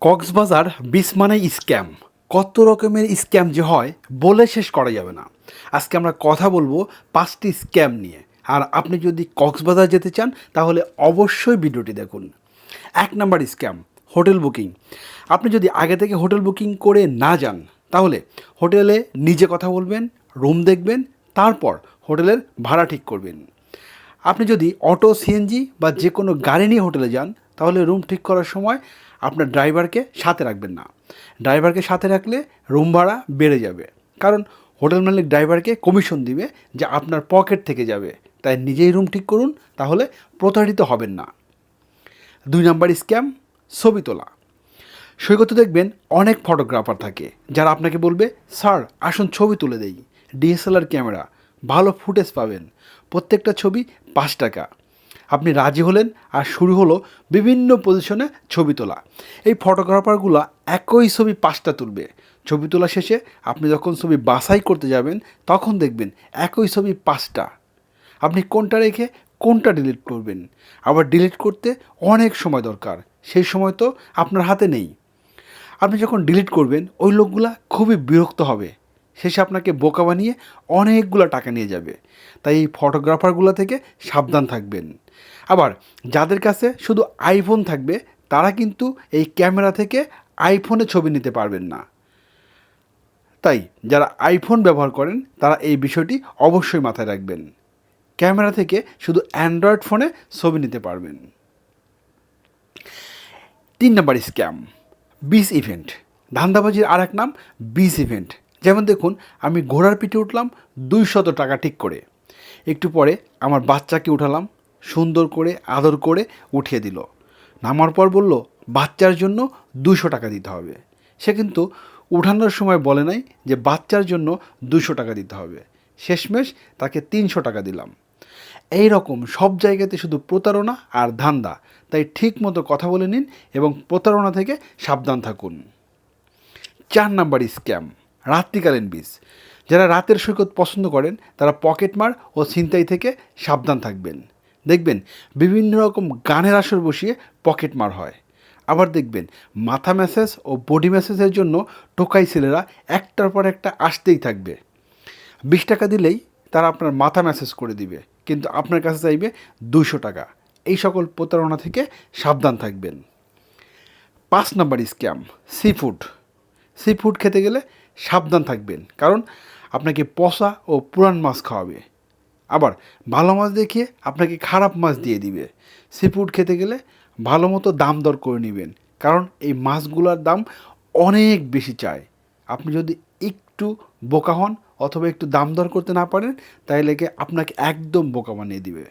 Cox's Bazar beach মানে scam. কত রকমের স্ক্যাম যে হয়, বলে শেষ করা যাবে না। আজকে আমরা কথা বলব পাঁচটি স্ক্যাম নিয়ে। আর আপনি যদি কক্সবাজার যেতে চান, তাহলে অবশ্যই ভিডিওটি দেখুন। এক নাম্বার স্ক্যাম, হোটেল বুকিং। আপনি যদি আগে থেকে হোটেল বুকিং করে না যান, তাহলে হোটেলে নিজে কথা বলবেন, রুম দেখবেন, তারপর হোটেলের ভাড়া ঠিক করবেন। আপনি যদি অটো, সিএনজি বা যে কোনো গাড়ি নিয়ে হোটেলে যান তাহলে রুম ঠিক করার সময় আপনার ড্রাইভারকে সাথে রাখবেন না। ড্রাইভারকে সাথে রাখলে রুম ভাড়া বেড়ে যাবে। কারণ হোটেল মালিক ড্রাইভারকে কমিশন দিবে যে আপনার পকেট থেকে যাবে। তাই নিজেই রুম ঠিক করুন, তাহলে প্রতারিত হবেন না। দুই নাম্বার স্ক্যাম ছবি তোলা। সৈকতে দেখবেন অনেক ফটোগ্রাফার থাকে, যারা আপনাকে বলবে, স্যার, আসুন ছবি তুলে দেই। ডিএসএলআর ক্যামেরা ভালো ফুটেজ পাবেন। প্রত্যেকটা ছবি পাঁচ টাকা। আপনি রাজি হলেন আর শুরু হলো বিভিন্ন পজিশনে ছবি তোলা। এই ফটোগ্রাফারগুলো একই ছবি পাঁচটা তুলবে। ছবি তোলা শেষে আপনি যখন ছবি বাছাই করতে যাবেন, তখন দেখবেন একই ছবি পাঁচটা। আপনি কোনটা রেখে কোনটা ডিলিট করবেন? আবার ডিলিট করতে অনেক সময় দরকার। সেই সময় তো আপনার হাতে নেই। আপনি যখন ডিলিট করবেন, ওই লোকগুলা খুবই বিরক্ত হবে। শেষে আপনাকে বোকা বানিয়ে অনেকগুলো টাকা নিয়ে যাবে। তাই এই ফটোগ্রাফারগুলো থেকে সাবধান থাকবেন। আবার যাদের কাছে শুধু আইফোন থাকবে, তারা কিন্তু এই ক্যামেরা থেকে আইফোনে ছবি নিতে পারবেন না। তাই যারা আইফোন ব্যবহার করেন, তারা এই বিষয়টি অবশ্যই মাথায় রাখবেন। ক্যামেরা থেকে শুধু অ্যান্ড্রয়েড ফোনে ছবি নিতে পারবেন। তিন নম্বর স্ক্যাম বিস ইভেন্ট ধান্দাবাজির আর এক নাম বিস ইভেন্ট যেমন দেখুন, আমি ঘোড়ার পিঠে উঠলাম দুইশত টাকা ঠিক করে। একটু পরে আমার বাচ্চাকে উঠালাম সুন্দর করে, আদর করে উঠিয়ে দিল। নামার পর বলল, বাচ্চার জন্য দুশো টাকা দিতে হবে। সে কিন্তু উঠানোর সময় বলে নাই যে বাচ্চার জন্য দুশো টাকা দিতে হবে। শেষমেশ তাকে তিনশো টাকা দিলাম। এই রকম সব জায়গাতে শুধু প্রতারণা আর ধান্দা। তাই ঠিক মতো কথা বলে নিন এবং প্রতারণা থেকে সাবধান থাকুন। চার নাম্বার স্ক্যাম, রাত্রিকালীন বীজ। যারা রাতের সৈকত পছন্দ করেন, তারা পকেটমার ও ছিনতাই থেকে সাবধান থাকবেন। দেখবেন বিভিন্ন রকম গানের আসর বসিয়ে পকেট মার হয়। আবার দেখবেন মাথা ম্যাসেজ ও বডি ম্যাসেজের জন্য টোকাই ছেলেরা একটার পর একটা আসতেই থাকবে। বিশ টাকা দিলেই তারা আপনার মাথা ম্যাসেজ করে দিবে, কিন্তু আপনার কাছে চাইবে দুশো টাকা। এই সকল প্রতারণা থেকে সাবধান থাকবেন। পাঁচ number scam sea food sea food খেতে গেলে সাবধান থাকবেন, কারণ আপনাকে পচা ও পুরান মাছ খাওয়াবে। আবার ভালো মাছ দেখিয়ে আপনাকে খারাপ মাছ দিয়ে দিবে। সি ফুড খেতে গেলে ভালো মতো দাম দর করে নেবেন। কারণ এই মাছগুলোর দাম অনেক বেশি চায় আপনি যদি একটু বোকা হন অথবা একটু দাম দর করতে না পারেন তাহলে আপনাকে একদম বোকা বানিয়ে দিবে।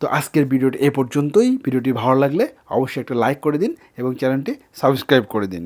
তো আজকের ভিডিওটি এ পর্যন্তই। ভিডিওটি ভালো লাগলে অবশ্যই একটা লাইক করে দিন এবং চ্যানেলটি সাবস্ক্রাইব করে দিন।